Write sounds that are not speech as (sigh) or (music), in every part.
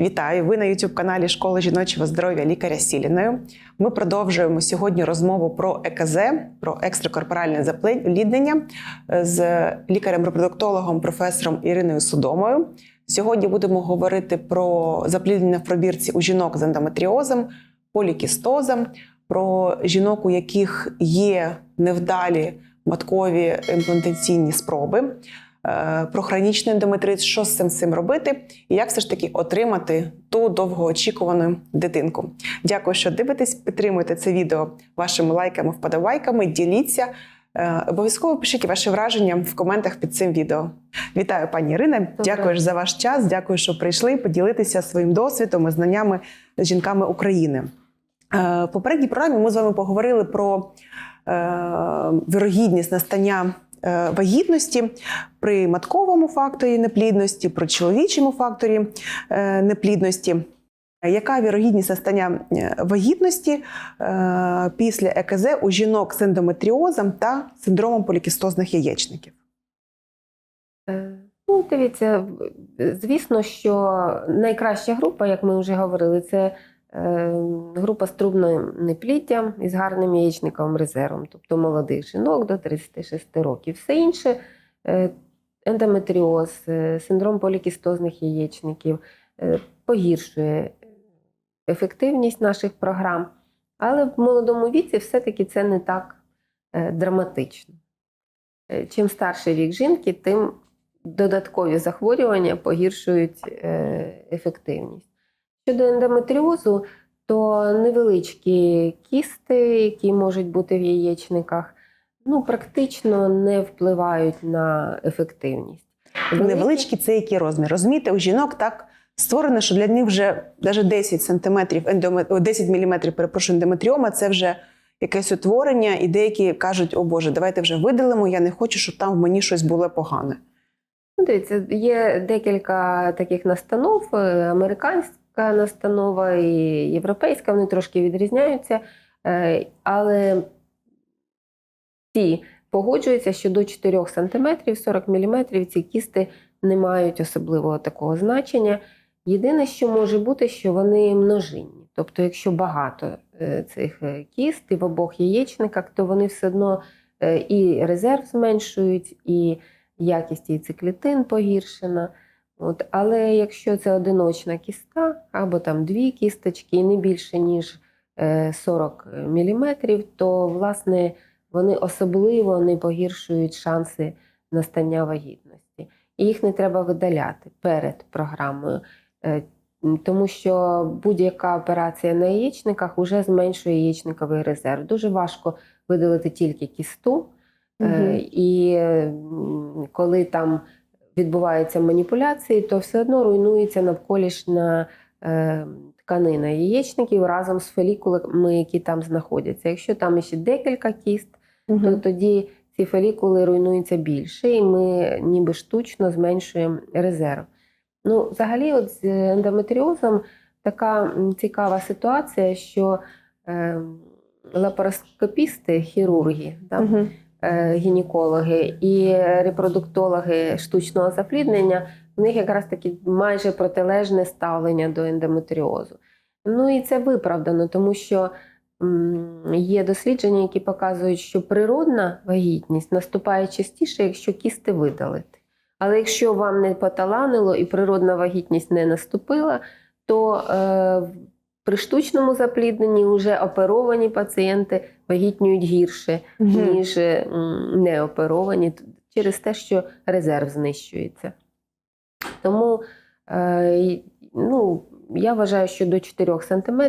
Вітаю! Ви на youtube каналі Школи жіночого здоров'я лікаря Сіліною. Ми продовжуємо сьогодні розмову про ЕКЗ, про екстракорпоральне запліднення з лікарем-репродуктологом професором Іриною Судомою. Сьогодні будемо говорити про запліднення в пробірці у жінок з ендометріозом, полікістозом, про жінок, у яких є невдалі маткові імплантаційні спроби. Е, Про хронічний ендометрит, що з цим цим робити, і як все ж таки отримати ту довгоочікувану дитинку. Дякую, що дивитесь. Підтримуйте це відео вашими лайками, вподобайками. Діліться. Е, Обов'язково пишіть ваші враження в коментах під цим відео. Вітаю, пані Ірине. Дякую за ваш час. Дякую, що прийшли поділитися своїм досвідом і знаннями з жінками України. Е, В попередній програмі ми з вами поговорили про вірогідність настання вагітності при матковому факторі неплідності, при чоловічому факторі е, неплідності. Яка вірогідність настання е, вагітності е, після ЕКЗ у жінок з ендометріозом та синдромом полікістозних яєчників? Е, Ну, дивіться, звісно, що найкраща група, як ми вже говорили, це е, група з трубним непліттям і з гарним яєчниковим резервом, тобто молодих жінок до 36 років. Все інше е, ендометріоз, е, синдром полікістозних яєчників е, погіршує ефективність наших програм. Але в молодому віці все-таки це не так е, драматично. Е, Чим старший вік жінки, тим додаткові захворювання погіршують е, ефективність. Щодо ендометріозу, то невеличкі кісти, які можуть бути в яєчниках, ну, практично не впливають на ефективність. Невеличкі це який розмір? Розумієте, у жінок так створено, що для них вже навіть 10 сантиметрів ендоме... 10 міліметрів, перепрошую, ендометріома це вже якесь утворення, і деякі кажуть: о Боже, давайте вже видалимо. Я не хочу, щоб там в мені щось було погане. Ну, дивіться, є декілька таких настанов. е, Американська настанова і європейська, вони трошки відрізняються. Е, Але всі погоджуються, що до 4 см, 40 мм ці кісти не мають особливого такого значення. Єдине, що може бути, що вони множинні. Тобто, якщо багато е, цих е, кіст і в обох яєчниках, то вони все одно і резерв зменшують, і якість яйцеклітин погіршена. От, але якщо це одиночна кіста, або там дві кісточки, і не більше, ніж е, 40 мм, то власне вони особливо не погіршують шанси настання вагітності. І їх не треба видаляти перед програмою, е, тому що будь-яка операція на яєчниках вже зменшує яєчниковий резерв. Дуже важко видалити тільки кісту. Е, Мгм. І коли там відбуваються маніпуляції, то все одно руйнується навколишня е, тканина яєчників разом з фолікулами, які там знаходяться. Якщо там ще декілька кіст, то тоді ці фолікули руйнуються більше, і ми ніби штучно зменшуємо резерв. Ну, взагалі, от з ендометріозом така цікава ситуація, що е, лапароскопісти, хірурги, да, Мгм. Е, гінекологи і репродуктологи штучного запліднення, в них якраз таки майже протилежне ставлення до ендометріозу. Ну і це виправдано, тому що є дослідження, які показують, що природна вагітність наступає частіше, якщо кісти видалити. Але якщо вам не поталанило і природна вагітність не наступила, то е, при штучному заплідненні вже оперовані пацієнти вагітнюють гірше, ніж неоперовані через те, що резерв знищується. Тому е, ну, я вважаю, що до 4 см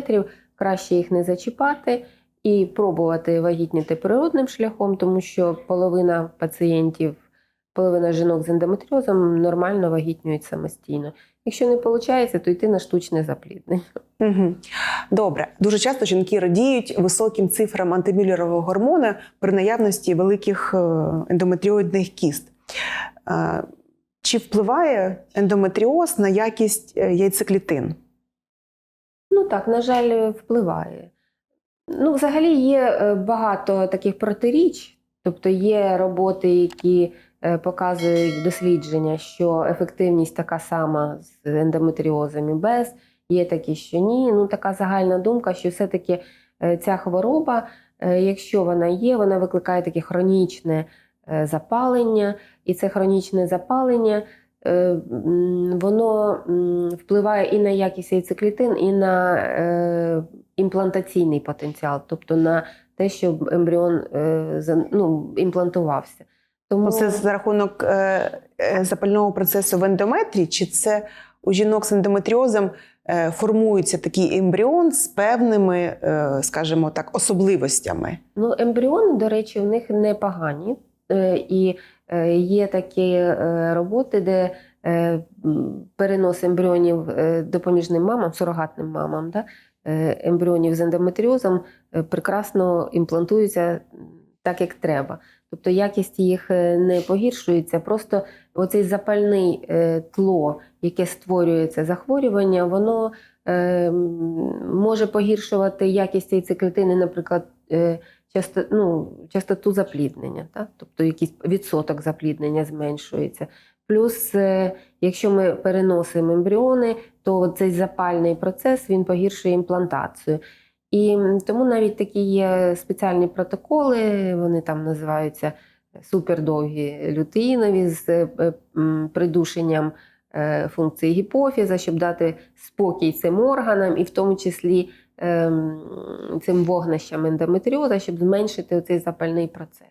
краще їх не зачіпати і пробувати вагітніти природним шляхом, тому що половина пацієнтів, половина жінок з ендометріозом нормально вагітнюють самостійно. Якщо не виходить, то йти на штучне запліднення. Угу. Добре, дуже часто жінки радіють високим цифрам антимюллерового гормону при наявності великих е, ендометріоїдних кіст. Е, Чи впливає ендометріоз на якість е, яйцеклітин? Ну так, на жаль, впливає. Ну, взагалі є багато таких протиріч, тобто є роботи, які показують дослідження, що ефективність така сама з ендометріозом і без. Є такі, що ні. Ну така загальна думка, що все-таки е, ця хвороба, е, якщо вона є, вона викликає таке хронічне е, запалення, і це хронічне запалення. е, Воно впливає і на якість яйцеклітин, і на е, імплантаційний потенціал, тобто на те, щоб ембріон е, ну, імплантувався. Тому Це за рахунок е, е, запального процесу в ендометрії, чи це у жінок з ендометріозом е, формується такий ембріон з певними, е, скажімо так, особливостями? Ну, ембріони, до речі, в них непогані. Е, І е, є такі е, роботи, де е, перенос ембріонів е, допоміжним мамам, сурогатним мамам, да, е, ембріонів з ендометріозом е, прекрасно імплантуються так, як треба. Тобто якість їх е, не погіршується. Просто оцей запальний е, тло, яке створює це захворювання, воно е, може погіршувати якість яйцеклітини, наприклад, е, часто, ну, частоту запліднення, так? тобто якийсь відсоток запліднення зменшується. Плюс, якщо ми переносимо ембріони, то цей запальний процес він погіршує імплантацію. І тому навіть такі є спеціальні протоколи, вони там називаються супердовгі лютеїнові з е, придушенням е, функції гіпофіза, щоб дати спокій цим органам, і в тому числі ем, цим вогнищам ендометріоза, щоб зменшити цей запальний процес.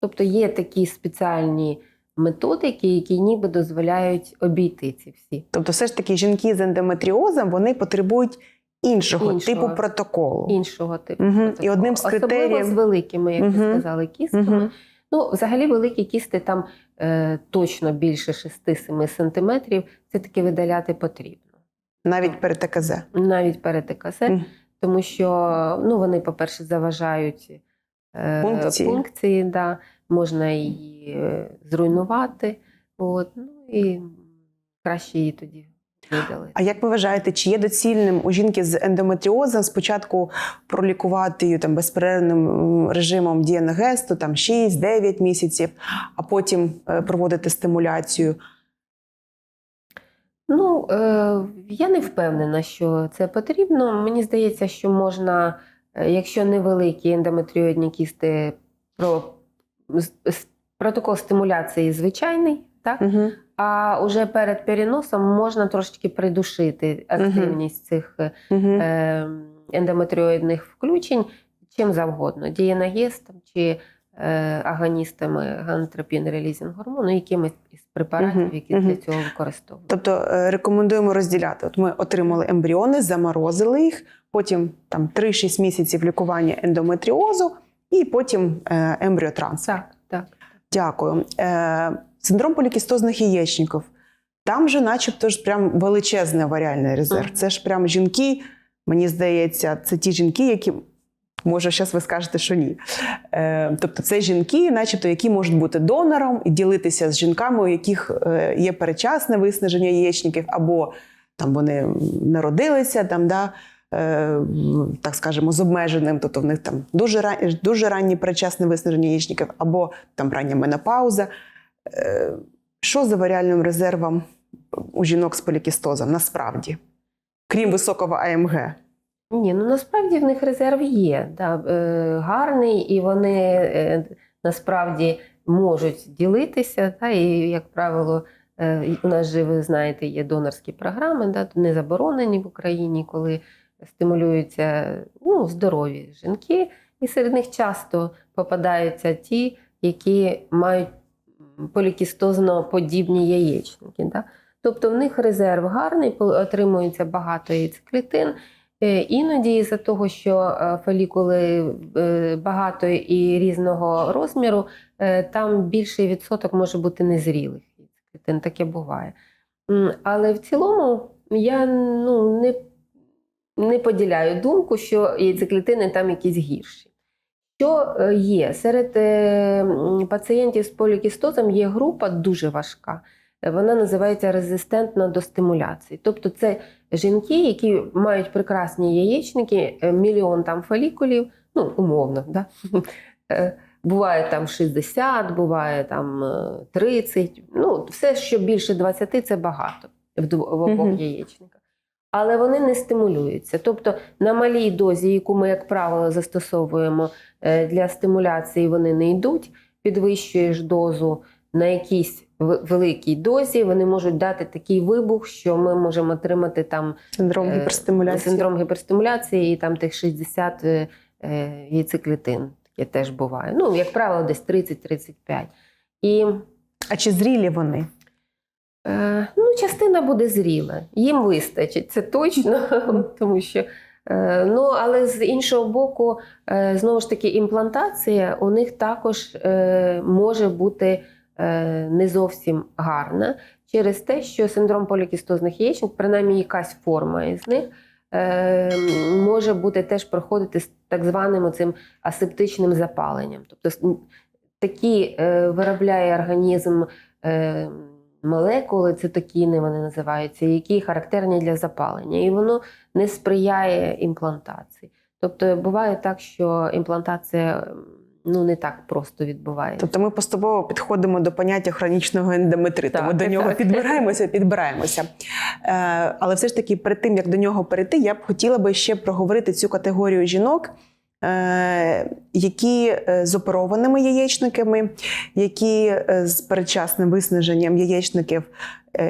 Тобто є такі спеціальні методики, які ніби дозволяють обійти ці всі. Тобто, все ж таки, жінки з ендометріозом вони потребують іншого, Іншого. типу протоколу. іншого типу. Мгм. протоколу. І одним з Особливо з великими, як ви сказали, кістками. Мгм. Ну, взагалі, великі кісти там е, точно більше 6-7 сантиметрів. Це таки видаляти потрібно. Навіть перед ТКЗ. Навіть перед ТКЗ, тому що ну, вони, по-перше, заважають е, Пункції. пункції да, можна її е, зруйнувати. От, ну, і краще її тоді видалити. А як ви вважаєте, чи є доцільним у жінки з ендометріозом спочатку пролікувати її там безперервним режимом дієногесту, там 6-9 місяців, а потім е, проводити стимуляцію? Ну, е, я не впевнена, що це потрібно. Мені здається, що можна, е, якщо невеликі ендометріоїдні кісти, про протокол стимуляції звичайний, так? Угу. А уже перед переносом можна трошечки придушити активність цих е, Угу. е, ендометріоїдних включень чим завгодно, дієнагестом чи е, агоністами ганатропін релізінг гормону, якимись із препаратів, які для цього використовують. Тобто е, рекомендуємо розділяти. От ми отримали ембріони, заморозили їх, потім там 3-6 місяців лікування ендометріозу, і потім е, ембріотрансфер. Так, так. Дякую. Е, синдром полікістозних яєчників. Там же, начебто, ж прям величезний варіальний резерв. Це ж прям жінки, мені здається, це ті жінки, які. Може, зараз ви скажете, що ні. Е, тобто, це жінки, начебто, які можуть бути донором і ділитися з жінками, у яких е, є перечасне виснаження яєчників, або там вони народилися, там, да, е, так скажемо, з обмеженим, тобто в них там дуже, ран- дуже раннє перечасне виснаження яєчників, або там рання менопауза. Е, Що за варіальним резервом у жінок з полікістозом насправді? Крім високого АМГ? Ні, ну насправді в них резерв є, да, е, гарний, і вони е, насправді можуть ділитися. Та, і, як правило, е, у нас же, ви знаєте, є донорські програми, да, не заборонені в Україні, коли стимулюються ну, здорові жінки, і серед них часто попадаються ті, які мають полікістозно подібні яєчники. Да. Тобто в них резерв гарний, отримується багато яйцеклітин. Е, Іноді із-за того, що е, фолікули е, багато і різного розміру, там більший відсоток може бути незрілих яйцеклітин, таке буває. Але в цілому я ну, не, не поділяю думку, що яйцеклітини там якісь гірші. Що е, є? Серед е, пацієнтів з полікістозом є група дуже важка. Е, Вона називається резистентна до стимуляції. Тобто це жінки, які мають прекрасні яєчники, мільйон там фолікулів, ну, умовно, да? Буває там 60, буває там е, 30. Ну, все, що більше 20, це багато в обох яєчниках. Але вони не стимулюються. Тобто на малій дозі, яку ми, як правило, застосовуємо е, для стимуляції, вони не йдуть. Підвищуєш дозу на якійсь великій дозі, вони можуть дати такий вибух, що ми можемо отримати там Синдром Е, гіперстимуляції. синдром гіперстимуляції і там тих 60 е, яйцеклітин. Таке теж буває. Ну, як правило, десь 30-35. І А чи зрілі вони? Е, ну, частина буде зріла. Їм вистачить, це точно, (laughs) тому що. е, Ну, але з іншого боку, е, знову ж таки, імплантація у них також може бути не зовсім гарна через те, що синдром полікістозних яєчник, принаймні якась форма із них, може бути теж проходити з так званим цим асептичним запаленням. Тобто такі виробляє організм молекули, цитокіни вони називаються, які характерні для запалення, і воно не сприяє імплантації. Тобто буває так, що імплантація ну, не так просто відбувається. Тобто ми поступово підходимо до поняття хронічного ендометриту. Так, ми до нього так. підбираємося, підбираємося. Е, але все ж таки, перед тим як до нього перейти, я б хотіла би ще проговорити цю категорію жінок. Е, Які е, з оперованими яєчниками, які е, з передчасним виснаженням яєчників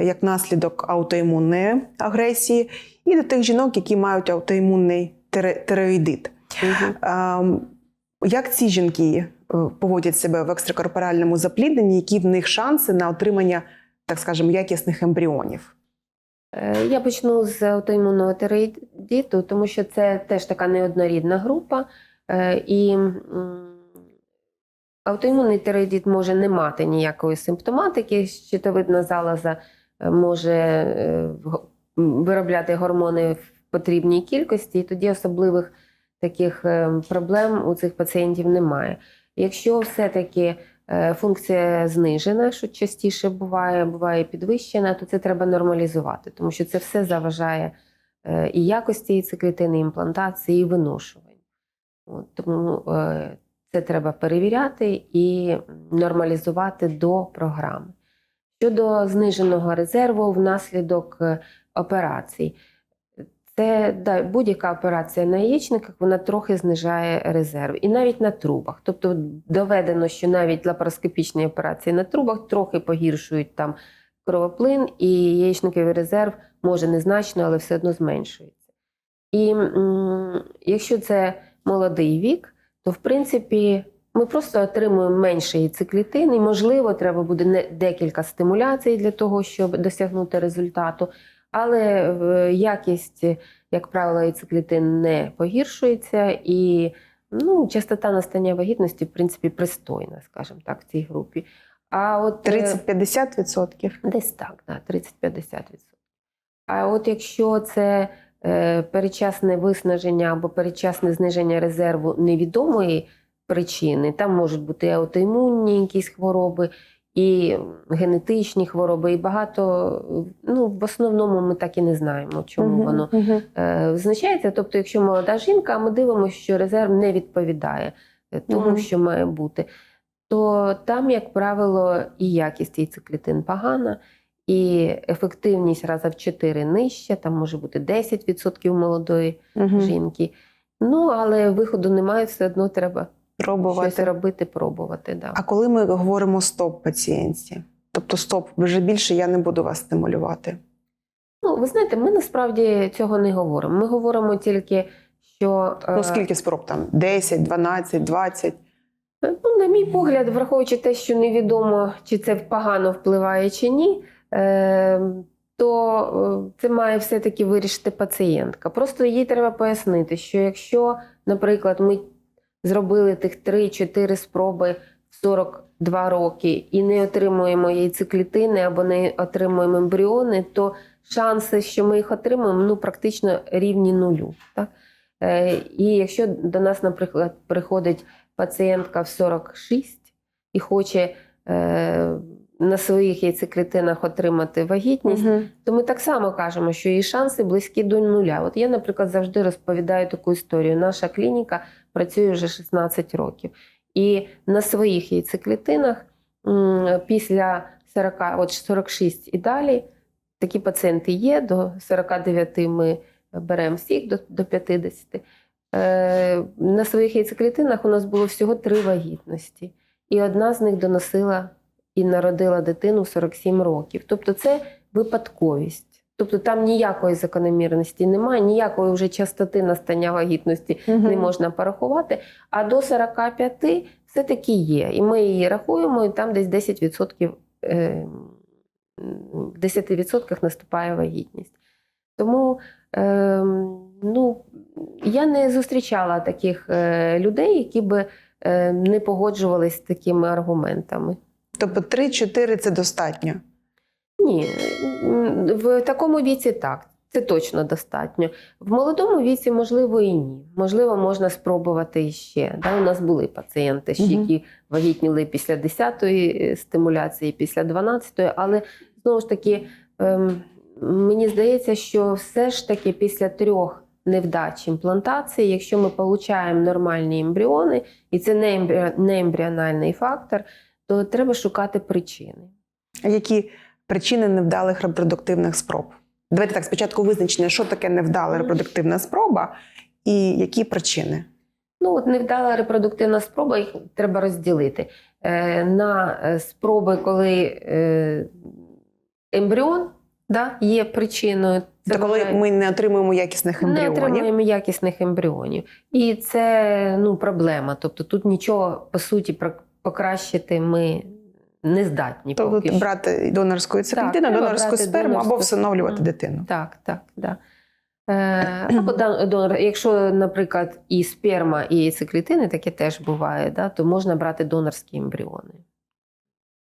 як наслідок аутоімунної агресії, і до тих жінок, які мають аутоімунний тиреоїдит. Мгм. Ем, Як ці жінки поводять себе в екстракорпоральному заплідненні, які в них шанси на отримання, так скажемо, якісних ембріонів? Е, Я почну з аутоімунного тиреїдіту, тому що це теж така неоднорідна група. Е, І аутоімунний тиреїдит може не мати ніякої симптоматики. Щитовидна залоза е, може виробляти гормони в потрібній кількості, і тоді особливих таких е, проблем у цих пацієнтів немає. Якщо все-таки функція знижена, що частіше буває, буває підвищена, то це треба нормалізувати, тому що це все заважає е, і якості яйцеклітини, і імплантації, і виношуванню. Тому е, це треба перевіряти і нормалізувати до програми. Щодо зниженого резерву внаслідок е, операцій, це да, будь-яка операція на яєчниках вона трохи знижає резерв. І навіть на трубах. Тобто доведено, що навіть лапароскопічні операції на трубах трохи погіршують там кровоплин, і яєчниковий резерв може незначно, але все одно зменшується. І якщо це молодий вік, то в принципі ми просто отримуємо менше яйцеклітин, і, можливо, треба буде не декілька стимуляцій для того, щоб досягнути результату. Але е, якість, як правило, яйцеклітин не погіршується, і ну, частота настання вагітності, в принципі, пристойна, скажімо так, в цій групі. А от е, 30-50%? Десь так, да, 30-50%. А от якщо це е, передчасне виснаження або передчасне зниження резерву невідомої причини, там можуть бути аутоімунні якісь хвороби, і генетичні хвороби, і багато, ну, в основному ми так і не знаємо, чому Мгм, воно мгм. е, визначається. Тобто, якщо молода жінка, ми дивимося, що резерв не відповідає е, тому, Мгм. що має бути, то там, як правило, і якість яйцеклітин погана, і ефективність раза в 4 нижча, там може бути 10% молодої Мгм. жінки. Ну, але виходу немає, все одно треба щось Пробувати. робити, пробувати. Да. А коли ми говоримо стоп пацієнтці, тобто стоп, вже більше я не буду вас стимулювати. Ну, ви знаєте, ми насправді цього не говоримо. Ми говоримо тільки, що е, Ну скільки спроб там? 10, 12, 20? Ну, на мій погляд, враховуючи те, що невідомо, чи це погано впливає чи ні, е, то е, це має все-таки вирішити пацієнтка. Просто їй треба пояснити, що якщо, наприклад, ми зробили тих 3-4 спроби в 42 роки і не отримуємо яйцеклітини або не отримуємо ембріони, то шанси, що ми їх отримаємо, ну практично рівні нулю. Так? Е, І якщо до нас, наприклад, приходить пацієнтка в 46 і хоче е, на своїх яйцеклітинах отримати вагітність, Мгм. то ми так само кажемо, що її шанси близькі до нуля. От я, наприклад, завжди розповідаю таку історію. Наша клініка працює вже 16 років. І на своїх яйцеклітинах після 40, от 46 і далі такі пацієнти є. До 49 ми беремо всіх до, до 50. Е, на своїх яйцеклітинах у нас було всього три вагітності, і одна з них доносила і народила дитину в 47 років. Тобто це випадковість. Тобто там ніякої закономірності немає, ніякої вже частоти настання вагітності не можна порахувати. А до 45 все-таки є. І ми її рахуємо, і там десь 10%, е, в 10% наступає вагітність. Тому е, ну, я не зустрічала таких е, людей, які би е, не погоджувалися з такими аргументами. Тобто 3-4 це достатньо. Ні, в такому віці так. Це точно достатньо. В молодому віці, можливо, і ні. Можливо, можна спробувати іще. Да? У нас були пацієнти, ще, які вагітніли після 10-ї стимуляції, після 12-ї, але знову ж таки, ем, мені здається, що все ж таки після трьох невдач імплантації, якщо ми отримуємо нормальні ембріони, і це не, ембрі... не ембріональний фактор, то треба шукати причини. Які причини невдалих репродуктивних спроб? Давайте так, спочатку визначення, що таке невдала репродуктивна спроба і які причини. Ну, от невдала репродуктивна спроба, їх треба розділити е, на е, спроби, коли е, ембріон да, є причиною. Це коли вважає- ми не отримуємо якісних ембріонів. не отримуємо якісних ембріонів. І це ну, проблема. Тобто тут нічого, по суті, покращити ми не здатні. Тобто поки що. брати донорську яйцеклітину, донорську сперму або всиновлювати дитину. Так, так, да. Е, (clears throat) або донор, якщо, наприклад, і сперма, і яйцеклітини, таке теж буває, да, то можна брати донорські ембріони.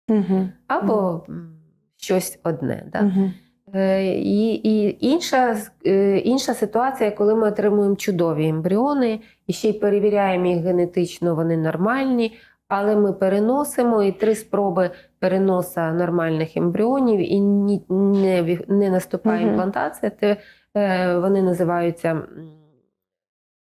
Угу. Або м, щось одне. Да. Угу. Е, і, і інша, е, інша ситуація, коли ми отримуємо чудові ембріони і ще й перевіряємо їх генетично, вони нормальні, але ми переносимо і три спроби переноса нормальних ембріонів і ні, не, не наступає імплантація, то е, вони називаються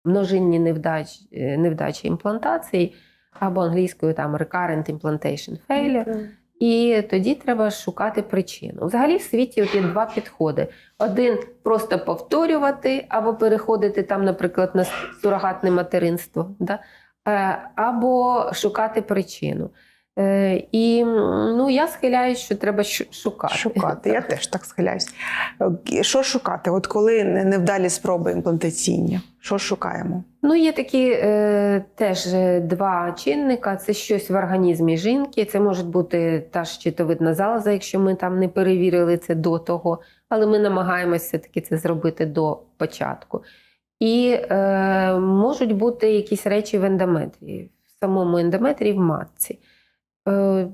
множинні невдач, е, невдачі імплантації, або англійською там recurrent implantation failure. І тоді треба шукати причину. Взагалі в світі от є два підходи: один просто повторювати або переходити там, наприклад, на сурогатне материнство, да? Е, або шукати причину. Е, І ну, я схиляюсь, що треба шукати. Шукати. Я теж так схиляюсь. Е, Що шукати? От коли невдалі спроби імплантаційні, що шукаємо? Ну, є такі е, теж два чинника: це щось в організмі жінки. Це може бути та ж щитовидна залоза, якщо ми там не перевірили це до того, але ми намагаємося все-таки це зробити до початку. І е, можуть бути якісь речі в ендометрії, в самому ендометрії в матці. Е,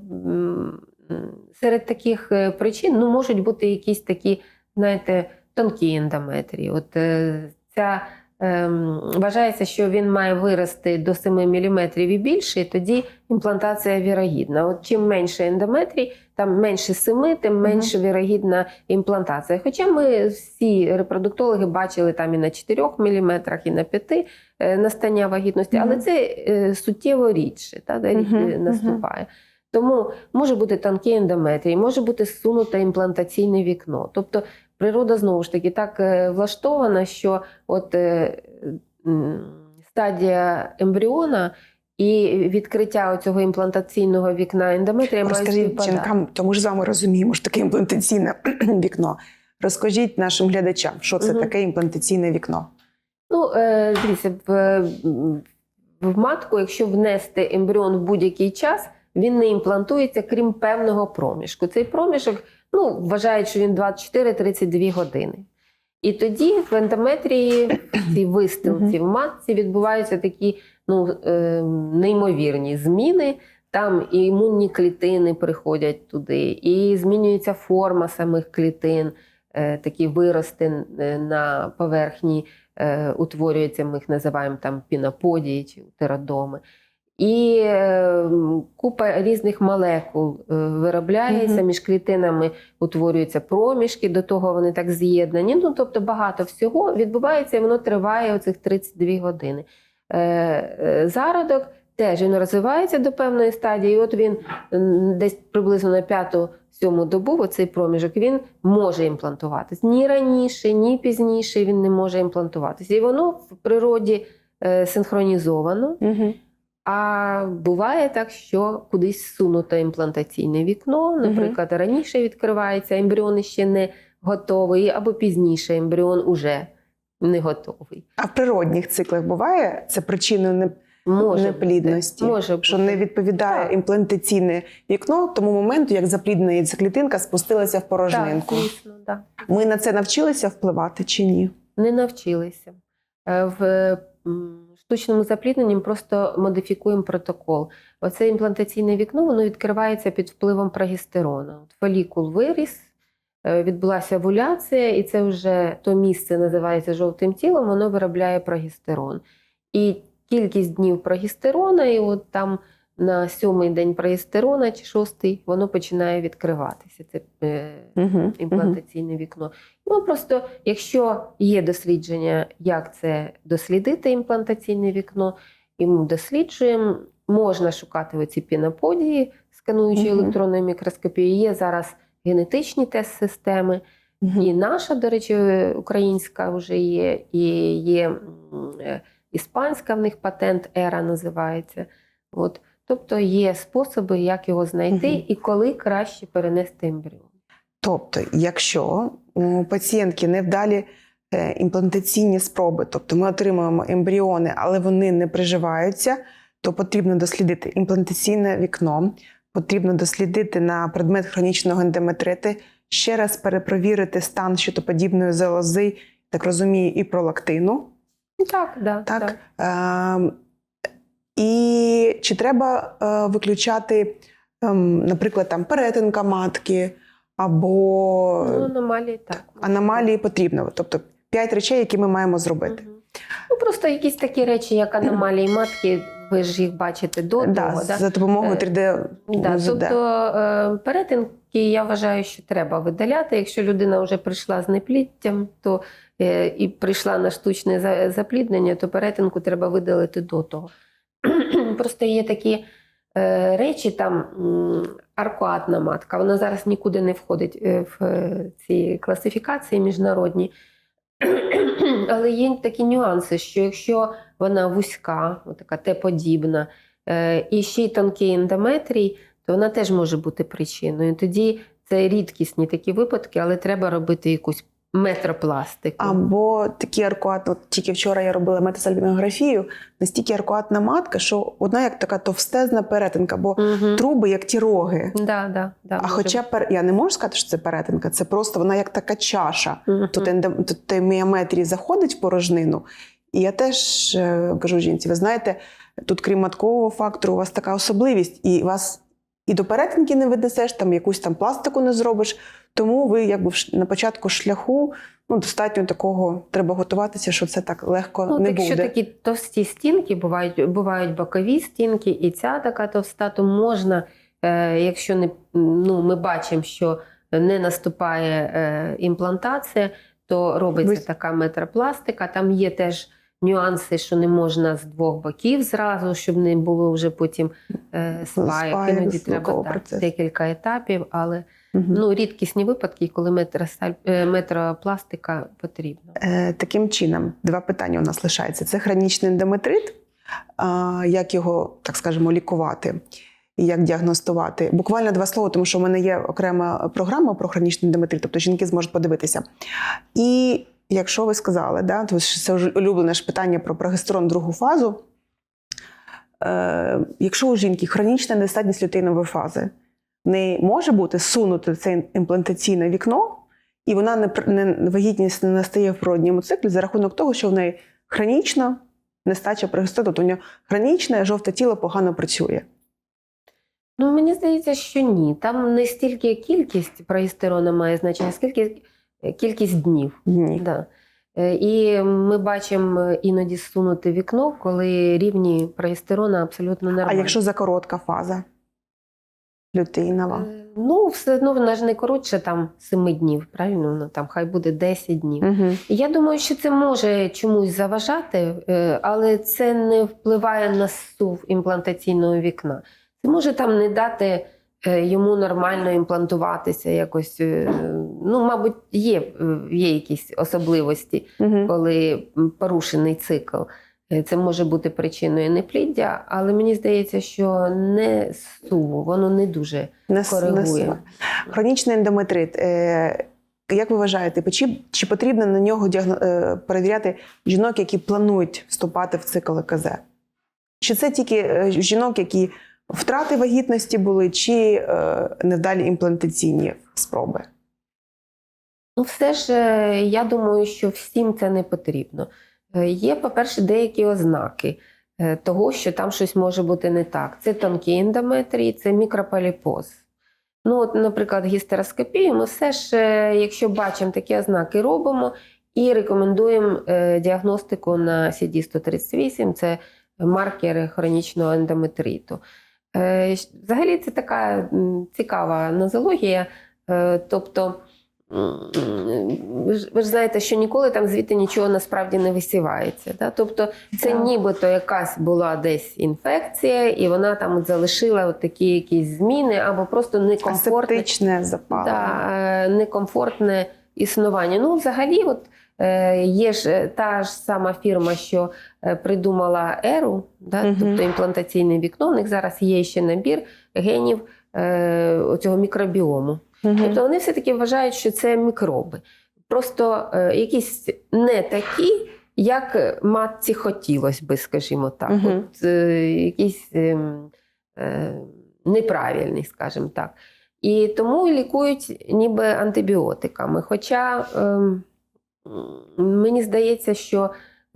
серед таких е, причин ну, можуть бути якісь такі, знаєте, тонкі ендометрії. От е, ця ем, вважається, що він має вирости до 7 мм і більше, і тоді імплантація вірогідна. От чим менше ендометрій, там менше 7, тим менше вірогідна імплантація. Хоча ми всі репродуктологи бачили там і на 4 мм, і на 5 е, настання вагітності, але це е, суттєво рідше та, Мгм, е, наступає. Тому може бути тонкий ендометрій, може бути сунуте імплантаційне вікно. Тобто природа знову ж таки так влаштована, що от стадія ембріона і відкриття цього імплантаційного вікна ендометрія Розкажіть співпадати. жінкам, то ми ж з вами розуміємо, що таке імплантаційне (clears throat) вікно. Розкажіть нашим глядачам, що це Мгм. таке імплантаційне вікно. Ну, е, дивіться, в, в матку, якщо внести ембріон в будь-який час, він не імплантується, крім певного проміжку. Цей проміжок ну, вважають, що він 24-32 години. І тоді в ендометрії, в цій вистилці в матці відбуваються такі ну, е, неймовірні зміни. Там і імунні клітини приходять туди, і змінюється форма самих клітин, е, такі вирости е, на поверхні е, утворюються, ми їх називаємо там піноподії чи утеродоми. І е, купа різних молекул е, виробляється, Мгм. між клітинами утворюються проміжки, до того вони так з'єднані. Ну, тобто багато всього відбувається, і воно триває оцих 32 години. Е, е, Зародок теж він розвивається до певної стадії, і от він десь приблизно на п'яту-сьому добу, оцей проміжок, він може імплантуватись. Ні раніше, ні пізніше він не може імплантуватися. І воно в природі е, синхронізовано. Угу. А буває так, що кудись сунуто імплантаційне вікно, наприклад, раніше відкривається, ембріон ще не готовий, або пізніше ембріон уже не готовий. А в природних циклах буває це причиною не, Може неплідності, бути. Може що бути. не відповідає Так. імплантаційне вікно тому моменту, як запліднена яйцеклітинка спустилася в Так, порожнинку. звісно, так. Ми на це навчилися впливати чи ні? Не навчилися. Е, В штучному заплідненні просто модифікуємо протокол. Оце імплантаційне вікно воно відкривається під впливом прогестерона. От фолікул виріс, відбулася овуляція, і це вже то місце називається жовтим тілом, воно виробляє прогестерон. І кількість днів прогестерона, і от там на сьомий день прогестерона чи шостий, воно починає відкриватися. Це е, Угу. імплантаційне вікно. Ну просто, якщо є дослідження, як це дослідити імплантаційне вікно, і ми досліджуємо, можна шукати оці піноподії, скануючи Мгм. електронною мікроскопією. Є зараз генетичні тест-системи. І наша, до речі, українська вже є, і є е, іспанська в них патент ера називається. От. Тобто є способи, як його знайти Мгм. і коли краще перенести ембріон. Тобто, якщо у пацієнтки невдалі е, імплантаційні спроби, тобто ми отримуємо ембріони, але вони не приживаються, то потрібно дослідити імплантаційне вікно, потрібно дослідити на предмет хронічного ендометрити, ще раз перепровірити стан щитоподібної залози, так розумію, і пролактину. Так, да, Так? Ем, і чи треба е, виключати, ем, наприклад, там перетинка матки або Ну, аномалії так. аномалії потрібно. Тобто п'ять речей, які ми маємо зробити. Мгм. Ну, просто якісь такі речі, як аномалії матки, ви ж їх бачите до Да, того. Да? За допомогою Е, 3D Да, тобто е, перетинки я вважаю, що треба видаляти. Якщо людина вже прийшла з непліттям, то е, і прийшла на штучне запліднення, то перетинку треба видалити до того. (clears throat) Просто є такі е, речі, там аркуатна матка, вона зараз нікуди не входить е, в е, ці класифікації міжнародні. (clears throat) Але є такі нюанси, що якщо вона вузька, така Т-подібна, е, і ще й тонкий ендометрій, то вона теж може бути причиною. Тоді це рідкісні такі випадки, але треба робити якусь метропластику. Або такі аркуатні, от тільки вчора я робила метасальбінографію, настільки аркуатна матка, що одна як така товстезна перетинка, бо Угу. труби як ті роги. Да, да, да, А хоча пер... я не можу сказати, що це перетинка, це просто вона як така чаша. Мгм. Тут, ендом... тут той заходить в порожнину. І я теж е, кажу жінці: ви знаєте, тут крім маткового фактору, у вас така особливість, і вас і до перетинки не віднесеш, там якусь там пластику не зробиш. Тому ви якби на початку шляху ну, достатньо такого треба готуватися, що це так легко Ну, не так, якщо такі товсті стінки, бувають, бувають бокові стінки, і ця така товста, то можна, е, якщо не, ну, ми бачимо, що не наступає е, імплантація, то робиться Ви- така метропластика. Там є теж нюанси, що не можна з двох боків зразу, щоб не було вже потім е. Сваяк, Іноді треба так, декілька етапів, але Мгм. ну, рідкісні випадки, коли метросталь- е, метропластика потрібна. Е, Таким чином, два питання у нас лишається: це хронічний ендометрит, а, як його, так скажемо, лікувати і як діагностувати. Буквально два слова, тому що в мене є окрема програма про хронічний ендометрит, тобто жінки зможуть подивитися. І якщо ви сказали, да, то це улюблене ж питання про прогестерон другу фазу. Е, якщо у жінки хронічна недостатність лютеїнової фази, в неї може бути сунути це імплантаційне вікно, і вона не, не вагітність не настає в природньому циклі за рахунок того, що в неї хронічна нестача прогестерону, тобто у нього хронічне жовте тіло погано працює. Ну, мені здається, що ні. Там не стільки кількість прогестерону має значення, скільки кількість днів. Ні. Да. Е, І ми бачимо іноді сунути вікно, коли рівні прогестерона абсолютно А якщо за коротка фаза? Лютеїнова. Е, Ну, все одно вона ж не коротше там 7 днів, правильно? Вона там хай буде 10 днів. Угу. Я думаю, що це може чомусь заважати, е, але це не впливає на сув імплантаційного вікна. Це може там не дати е, йому нормально імплантуватися якось. е, Ну, мабуть, є, е, є якісь особливості, Угу. коли порушений цикл. Е, Це може бути причиною непліддя, але мені здається, що не суву, воно не дуже Не, с- не коригує. Хронічний ендометрит. Е, як ви вважаєте, чи, чи потрібно на нього діагно, е, перевіряти жінок, які планують вступати в цикл ЕКЗ? Чи це тільки е, жінок, які втрати вагітності були, чи е, невдалі імплантаційні спроби? Ну, все ж е, я думаю, що всім це не потрібно. Е, Є, по-перше, деякі ознаки е, того, що там щось може бути не так. Це тонкі ендометрії, це мікрополіпоз. Ну, от, наприклад, гістероскопію ми все ж, якщо бачимо такі ознаки, робимо і рекомендуємо діагностику на CD138, це маркер хронічного ендометриту. Е, Взагалі це така цікава нозологія, е, тобто. Ви ж, знаєте, що ніколи там звідти нічого насправді не висівається. Да? Тобто це Так. нібито якась була десь інфекція, і вона там от залишила от такі якісь зміни або просто некомфортне, запалення. да, е, некомфортне існування. Ну, взагалі, от, є ж е, та ж сама фірма, що е, придумала еру, да? Мгм. тобто імплантаційне вікно. У них зараз є ще набір генів е, оцього мікробіому. Мгм. Тобто вони все-таки вважають, що це мікроби. Просто е, якісь не такі, як матці хотілося би, скажімо так. Мгм. От, е, якісь ем, е, неправильні, скажімо так. І тому лікують ніби антибіотиками. Хоча ем, мені здається, що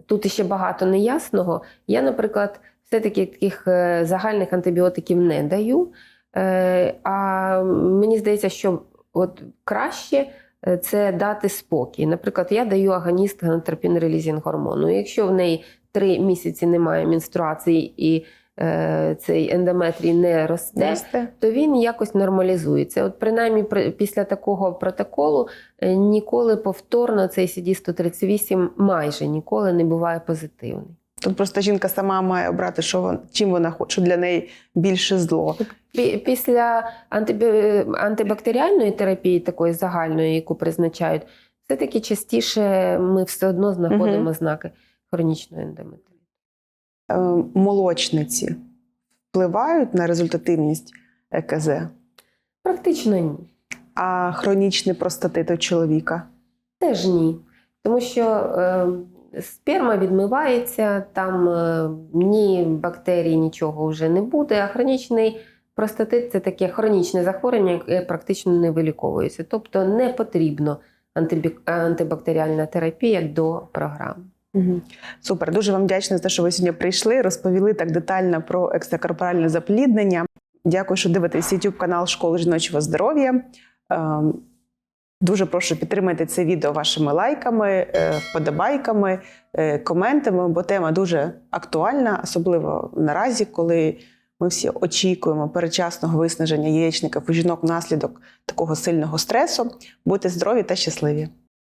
тут ще багато неясного. Я, наприклад, все-таки таких е, загальних антибіотиків не даю. Е, А мені здається, що от краще е, це дати спокій. Наприклад, я даю агоніст гонотропін-релізінг гормону. Якщо в неї три місяці немає менструації і цей ендометрій не росте, Росте? то він якось нормалізується. От принаймні при- після такого протоколу е, ніколи повторно цей CD138 майже ніколи не буває позитивний. Тут просто жінка сама має обрати, що вон, чим вона хоче, що для неї більше зло. Після антибактеріальної терапії, такої загальної, яку призначають, все-таки частіше ми все одно знаходимо Мгм. знаки хронічної ендометрії. Е, молочниці впливають на результативність ЕКЗ, Практично ні. а хронічний простатит у чоловіка. Теж ні. Тому що е, сперма відмивається, там е, ні бактерій, нічого вже не буде, а хронічний простатит це таке хронічне захворювання, яке практично не виліковується. Тобто не потрібно антибактеріальна терапія до програми. Супер, дуже вам вдячна за те, що ви сьогодні прийшли, розповіли так детально про екстракорпоральне запліднення. Дякую, що дивитесь YouTube канал Школи жіночого здоров'я. Ем, Дуже прошу підтримайте це відео вашими лайками, е, вподобайками, е, коментами, бо тема дуже актуальна, особливо наразі, коли ми всі очікуємо передчасного виснаження яєчників у жінок внаслідок такого сильного стресу. Будьте здорові та щасливі!